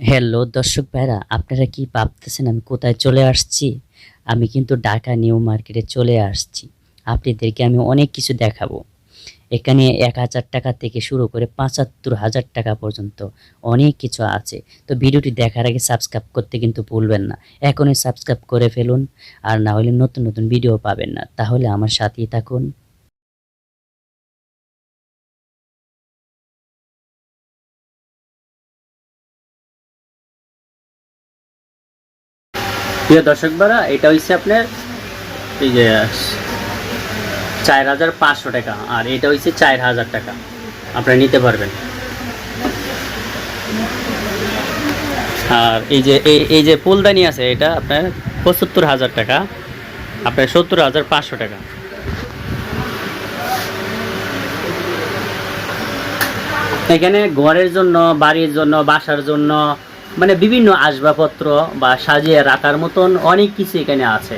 Hello দর্শক ভাইরা, আপনারা কি ভাবতেছেন আমি কোথায় চলে আসছি? আমি কিন্তু ঢাকা নিউ মার্কেটে চলে আসছি। আপনাদেরকে আমি অনেক কিছু দেখাবো। এখানে এক হাজার টাকা থেকে শুরু করে পঁচাত্তর হাজার টাকা পর্যন্ত অনেক কিছু আছে। তো ভিডিওটি দেখার আগে সাবস্ক্রাইব করতে কিন্তু ভুলবেন না। এখনই সাবস্ক্রাইব করে ফেলুন। আর না হলে নতুন নতুন ভিডিও পাবেন না। তাহলে আমার সাথেই থাকুন। প্রিয় দর্শক বারা এটা হচ্ছে আপনার এই যে চার হাজার পাঁচশো টাকা, আর এটা হচ্ছে চার হাজার টাকা। আপনারা নিতে পারবেন। আর এই যে এই যে ফুলদানি আছে, এটা আপনার পঁচাত্তর হাজার টাকা, আপনার সত্তর হাজার পাঁচশো টাকা। এখানে ঘরের জন্য, বাড়ির জন্য, বাসার জন্য মানে বিভিন্ন আসবাবপত্র বা সাজিয়ে রাখার মতন অনেক কিছু এখানে আছে।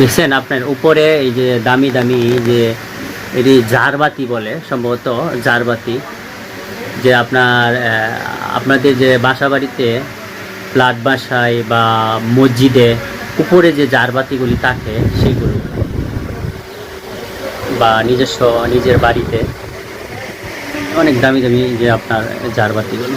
দেখছেন, আপনার উপরে এই যে দামি দামি যে এটি জারবাতি বলে, সম্ভবত জারবাতি, যে আপনার আপনাদের যে বাসা বাড়িতে ফ্ল্যাট বাসায় বা মসজিদে উপরে যে জারবাতিগুলি থাকে সেগুলো বা নিজস্ব নিজের বাড়িতে অনেক দামি দামি যে আপনার জারবাতিগুলো।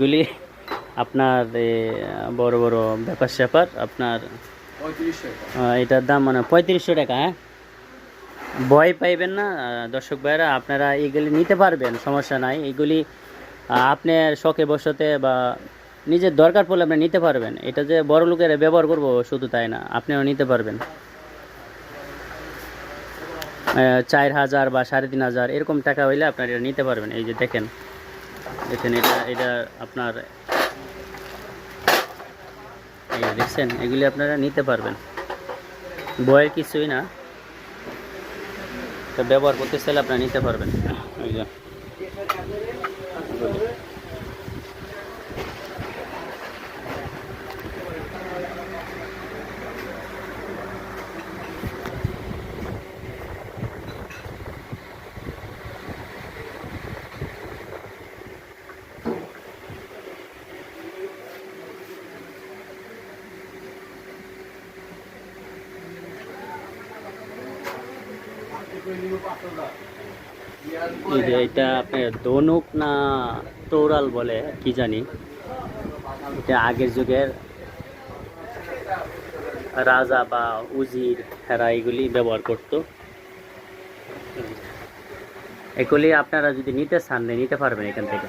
এগুলি আপনার বড় বড় ব্যাপার স্যাপার, আপনার এটার দাম মানে পঁয়ত্রিশশো টাকা হ্যাঁ? ভয় পাইবেন না, দর্শক ভাইরা আপনারা এগুলি নিতে পারবেন, সমস্যা নাই। এগুলি আপনার শখে বসতে বা নিজের দরকার পড়লে আপনি নিতে পারবেন। এটা যে বড় লোকেরা ব্যবহার করব, শুধু তাই না, আপনিও নিতে পারবেন। চার হাজার বা সাড়ে তিন হাজার, এরকম টাকা হইলে আপনার এটা নিতে পারবেন, এই যে দেখেন। দেখেন, এটা এটা আপনার দেখছেন, এগুলি আপনারা নিতে পারবেন। বয়ের কিছুই না। ব্যবহার করতে চাইলে আপনারা নিতে পারবেন। ওই যে। এটা আপনার ধনুক না তৌরাল বলে, কি জানি। এটা আগের যুগের রাজা বা উজির হেরা এগুলি ব্যবহার করতো। এগুলি আপনারা যদি নিতে চান, নিতে পারবেন এখান থেকে।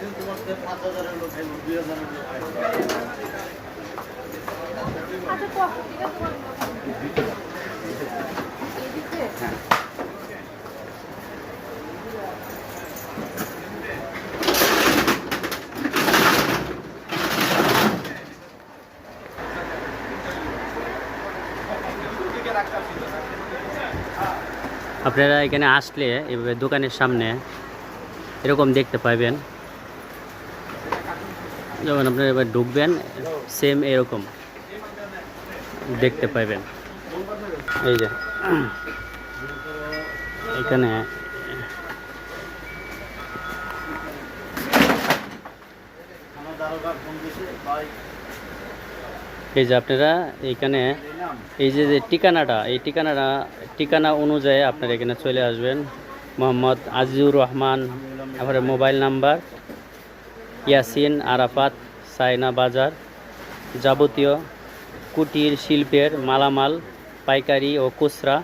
আর না হইলে যেমনি সেমনি না নিব ওই আপনারা এখানে আসলে এভাবে দোকানের সামনে এরকম দেখতে পাবেন। যখন আপনারা এবার ঢুকবেন সেম এরকম। দেখতে পাবেন এই যে, এখানে এই যে আপনারা এখানে এই যে যে ঠিকানাটা, এই ঠিকানাটা, ঠিকানা অনুযায়ী আপনারা এখানে চলে আসবেন। মোহাম্মদ আজিজুর রহমান তারপরে মোবাইল নাম্বার। ইয়াসিন আরাফাত সাইনা বাজার, যাবতীয় কুটির শিল্পের মালামাল, পাইকারি ও খুচরা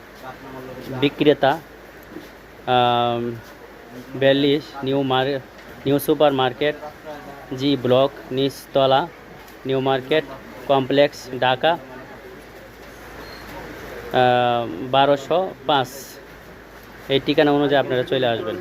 বিক্রেতা বিয়াল্লিশ নিউ মার, new super market, G block, নিচতলা, নিউ মার্কেট, কমপ্লেক্স, ঢাকা বারোশো পাঁচ। এই ঠিকানা অনুযায়ী আপনারা চলে আসবেন।